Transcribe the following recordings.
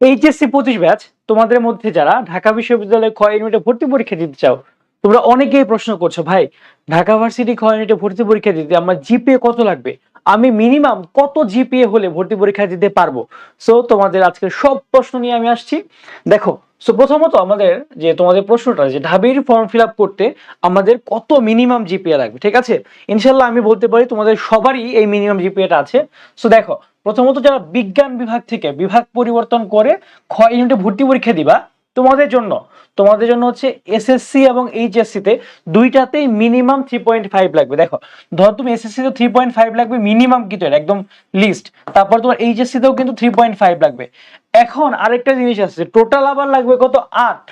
HSC পঁচিশ batch তোমাদের মধ্যে যারা ঢাকা বিশ্ববিদ্যালয়ে খ ইউনিটে ভর্তি পরীক্ষা দিতে চাও, তোমরা অনেকেই প্রশ্ন করছ, ভাই, ঢাকা ভার্সিটি খ ইউনিটে ভর্তি পরীক্ষা দিতে আমার জিপিএ কত লাগবে? আমি মিনিমাম কত জিপিএ হলে ভর্তি পরীক্ষা দিতে পারব? সো তোমাদের আজকে সব প্রশ্ন নিয়ে আমি আসছি। দেখো সো প্রথমত আমাদের যে তোমাদের প্রশ্নটা, যে ঢাবির ফর্ম ফিল করতে আমাদের কত মিনিমাম জিপিএ লাগবে, ঠিক আছে? ইনশাল্লাহ আমি বলতে পারি তোমাদের সবারই এই মিনিমাম জিপিএটা আছে। সো দেখো, প্রথমত যারা বিজ্ঞান বিভাগ থেকে বিভাগ পরিবর্তন করে ভর্তি পরীক্ষা দিবা তোমাদের জন্য তোমাদের জন্য হচ্ছে এসএসসি এবং এইচএসসি তে দুইটাতেই মিনিমাম থ্রি পয়েন্ট ফাইভ লাগবে। দেখো, ধর তুমি এসএসসি তে থ্রি পয়েন্ট ফাইভ লাগবে মিনিমাম কিন্তু একদম লিস্ট তারপর তোমার এইচএসসি তেও কিন্তু থ্রি পয়েন্ট ফাইভ লাগবে। এখন আরেকটা জিনিস আছে টোটাল আবার লাগবে কত? আট।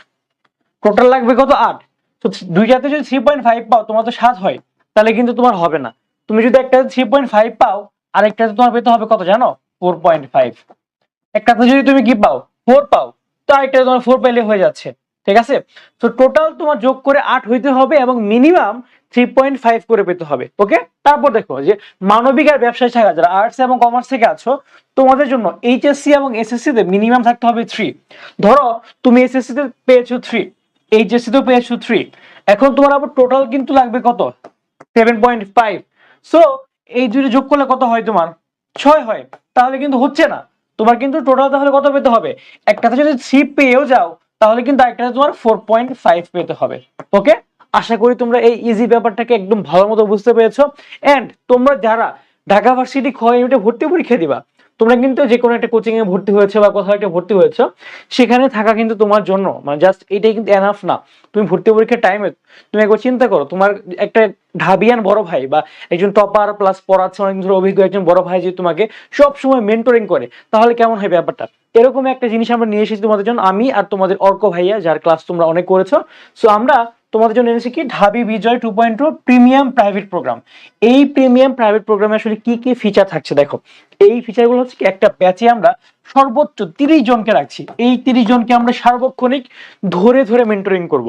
টোটাল লাগবে কত? আট। তো দুইটাতে যদি থ্রি পয়েন্ট ফাইভ পাও, তোমার তো সাত হয়, তাহলে কিন্তু তোমার হবে না। তুমি যদি একটা থ্রি পয়েন্ট ফাইভ পাও, আরেকটাতে তোমার পেতে হবে কত জানো? ফোর পয়েন্ট ফাইভ একটাতে যদি তুমি কি পাও? ফোর পাও। তো আরেকটাতে তোমার ফোর পাইলে হয়ে যাচ্ছে, ঠিক আছে? তো টোটাল তোমার যোগ করে আট হইতে হবে এবং মিনিমাম থ্রি পয়েন্ট ফাইভ করে পেতে হবে ওকে তারপর দেখো যে মানবিক আর ব্যবসায় শাখা যারা আর্টস এবং কমার্স থেকে আছো, তোমাদের জন্য এইচএসসি এবং এসএসসি তে মিনিমাম থাকতে হবে থ্রি ধরো তুমি এসএসসি তে পেয়েছ থ্রি এইচএসসি তেও পেয়েছ থ্রি এখন তোমার আবার টোটাল কিন্তু লাগবে কত? সেভেন পয়েন্ট ফাইভ সো এই দুটো যোগ করলে কত হয় তোমার? ছয় হয়। তাহলে কিন্তু হচ্ছে না। তোমার কিন্তু টোটাল তাহলে কত পেতে হবে? একটাতে যদি থ্রি পেয়েও যাও, তাহলে কিন্তু একটাতে তোমার ফোর পয়েন্ট ফাইভ পেতে হবে। ওকে আশা করি তোমরা এই ইজি ব্যাপারটাকে একদম ভালো মতো বুঝতে পেরেছ। অ্যান্ড তোমরা যারা ঢাকা ভার্সিটি খ ইউনিটে ভর্তি পরীক্ষা দিবা তোমরা কিন্তু যে কোনো একটা কোচিং এ ভর্তি হয়েছে বা কোথাও একটা ভর্তি হয়েছে, সেখানে থাকা কিন্তু তোমার জন্য মানে জাস্ট এটাই কিন্তু এনাফ না। তুমি ভর্তি পরীক্ষার টাইমে তুমি একবার চিন্তা করো, তোমার একটা ঢাবিয়ান বড় ভাই বা একজন টপার প্লাস পড়াচ্ছে, অনেক ধরে অভিজ্ঞ একজন বড় ভাই যে তোমাকে সব সময় মেন্টরিং করে, তাহলে কেমন হয় ব্যাপারটা? এরকম একটা জিনিস আমরা নিয়ে এসেছি তোমাদের জন্য, আমি আর তোমাদের অর্ক ভাইয়া, যার ক্লাস তোমরা অনেক করেছ। সো আমরা তোমাদের জন্য এনেছি কি? ঢাবি Bijoy two point two premium private program এই প্রিমিয়াম প্রাইভেট প্রোগ্রামে আসলে কি কি ফিচার থাকছে দেখো। এই ফিচারগুলো হচ্ছে কি, একটা ব্যাচে আমরা সর্বোচ্চ তিরিশ জনকে রাখছি। এই তিরিশ জনকে আমরা সার্বক্ষণিক ধরে ধরে মেন্টরিং করব।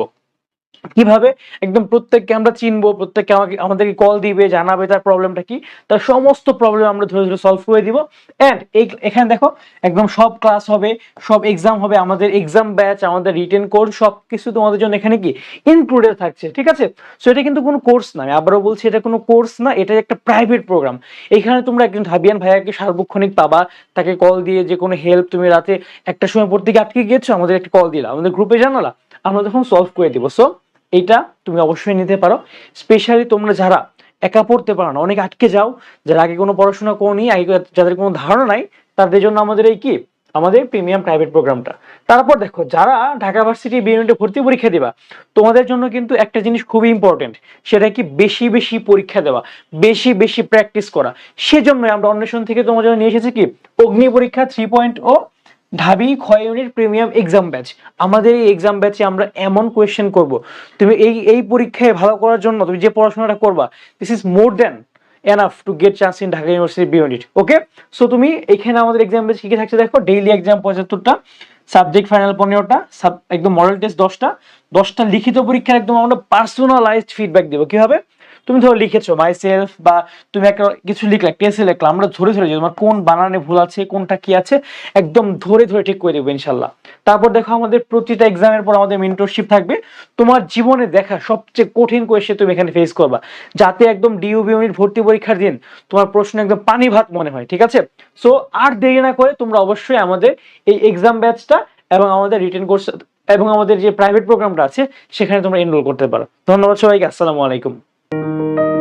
কীভাবে? একদম প্রত্যেককে আমরা চিনবো, প্রত্যেককে আমাকে আমাদেরকে কল দিবে, জানাবে তার প্রবলেমটা কি। তার সমস্ত প্রবলেম আমরা ধরে ধরে সলভ করে দিব। এই এখানে দেখো, একদম সব ক্লাস হবে, সব এক্সাম হবে, আমাদের এক্সাম ব্যাচ আমাদের রিটেন কোর্স সব কিছু তোমাদের জন্য এখানে কি? ইনক্লুডেড থাকছে, ঠিক আছে? সো এটা কিন্তু কোনো কোর্স না, আমি আবারও বলছি, এটা কোনো কোর্স না এটা একটা প্রাইভেট প্রোগ্রাম এখানে তোমরা একজন ঢাবিয়ান ভাইয়াকে সার্বক্ষণিক পাবা, তাকে কল দিয়ে যে কোনো হেল্প তুমি রাতে একটা সময় পর থেকে আটকে গিয়েছো, আমাদের একটা কল দিলা, আমাদের গ্রুপে জানালা, আমরা তখন সলভ করে দিব। সো এইটা তুমি অবশ্যই নিতে পারো। স্পেশালি তোমরা যারা একা পড়তে পারো না, অনেক আটকে যাও যারা আগে কোনো পড়াশোনা করনি, আগে যাদের কোনো ধারণা নাই, তাদের জন্য আমাদের এই কি? আমাদের প্রিমিয়াম প্রাইভেট প্রোগ্রামটা তারপর দেখো, যারা ঢাকা ভার্সিটি বি ভর্তি পরীক্ষা দিবা, তোমাদের জন্য কিন্তু একটা জিনিস খুবই ইম্পর্টেন্ট সেটা কি বেশি বেশি পরীক্ষা দেওয়া, বেশি বেশি প্র্যাকটিস করা। সেজন্য আমরা অন্বেষণ থেকে তোমার জন্য নিয়ে এসেছি কি? অগ্নি পরীক্ষা থ্রি পয়েন্ট ও ঢাবি ক্ষয় ইউনিট প্রিমিয়াম এক্সাম ব্যাচ আমাদের এই এক্সাম ব্যাচে আমরা এমন কোয়েশ্চেন করব। তুমি এই এই পরীক্ষায় ভালো করার জন্য, তুমি যে পড়াশোনাটা করবা this is more than enough to get chance in Dhaka University B unit okay so তুমি এখানে আমাদের এক্সাম ব্যাচ কি কি থাকছে দেখো? ডেইলি এক্সাম পঁচাত্তরটা সাবজেক্ট ফাইনাল পনেরোটা একদম মডেল টেস্ট দশটা। দশটা লিখিত পরীক্ষার একদম আমরা পার্সোনালাইজড ফিডব্যাক দেবো। কীভাবে তুমি ধরো লিখেছো মাই সেলফ বা তুমি একটা কিছু লিখলে টেস্টে লিখলে, আমরা ধরে ধরে যে তোমার কোন বানানে ভুল আছে, কোনটা কি আছে, একদম ধরে ধরে ঠিক করে দেবো ইনশাল্লাহ তারপর দেখো আমাদের প্রতিটা এক্সামের পর আমাদের মেন্টরশিপ থাকবে। তোমার জীবনে দেখা সবচেয়ে কঠিন কোয়েশ্চেন তুমি এখানে ফেস করবা। যাতে একদম ডিউবি ইউনিট ভর্তি পরীক্ষার দিন তোমার প্রশ্ন একদম পানি ভাত মনে হয়, ঠিক আছে? সো আর দেরি না করে তোমরা অবশ্যই আমাদের এই এক্সাম ব্যাচটা এবং আমাদের রিটার্ন কোর্স এবং আমাদের যে প্রাইভেট প্রোগ্রামটা আছে, সেখানে তোমরা এনরোল করতে পারো। ধন্যবাদ সবাইকে, আসসালামু আলাইকুম। Thank you.